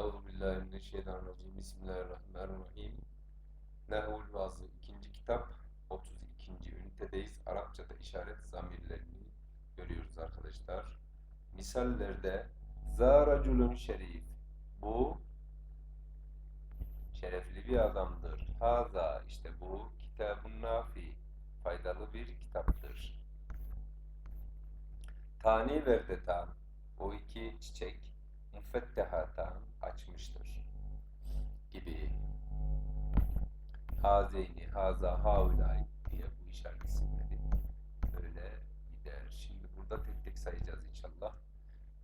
Euzu billahi mineşşeytanirracim. Bismillahirrahmanirrahim. Nehvul Vazı 2. kitap 32. ünitedeyiz. Arapçada işaret zamirlerini görüyoruz arkadaşlar. Misallerde zaraculun şerif. Bu şerefli bir adamdır. Haza işte bu kitabun nafi. Faydalı bir kitaptır. Tani verdetan o iki çiçek müfettehatan açmıştır gibi hazeyni, haza, haulay diye bu işaret isimleri böyle gider. Şimdi burada tek tek sayacağız inşallah.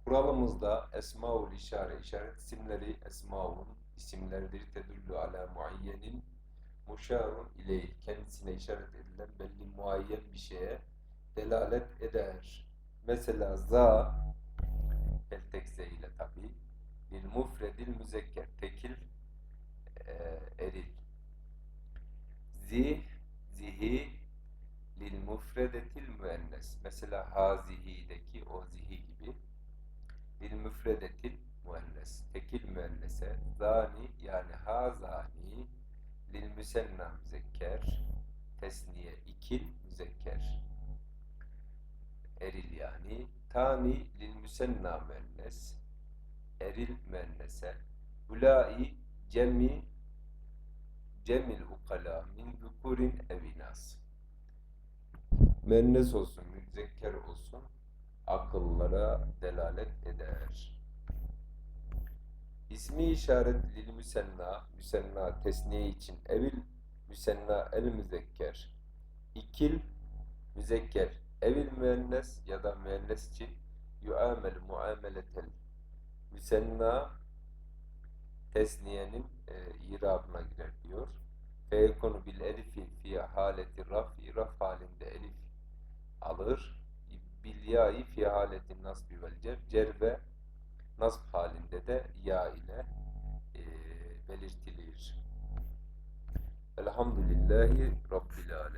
Kuralımızda esmaul işare, işaret isimleri esmaun isimlerdir tedullu ala muayyenin muşarun ileyh kendisine işaret edilen belli muayyen bir şeye delalet eder. Mesela za el bil mufredil müzekker tekil e, eril. Zih zihi lil mufredetil müennes. Mesela hazihi'deki o zihi gibi lil müfredetil müennes. Tekil müennese zani yani hazani lil müsenna müzekker tesniye ikil müzekker. Eril yani. Tani lil müsenna müennes eril müennese. Ulai cemi cemil ukala min zukurin evinas müennes olsun müzekker olsun akıllara delalet eder. İsmi işaret lil müsenna müsenna tesniye için evil müsenna el müzekker. İkil müzekker evil müennes ya da müennes için yuamel muameletel müsenna tesniyenin e, irabına girer diyor. Feyekonu bil elifi fi haleti rafi raf halinde elif alır. Bil ya'i fi haleti nasbi vel cer cer ve nasb halinde de ya ile e, belirtilir. Elhamdülillahi Rabbil alemin.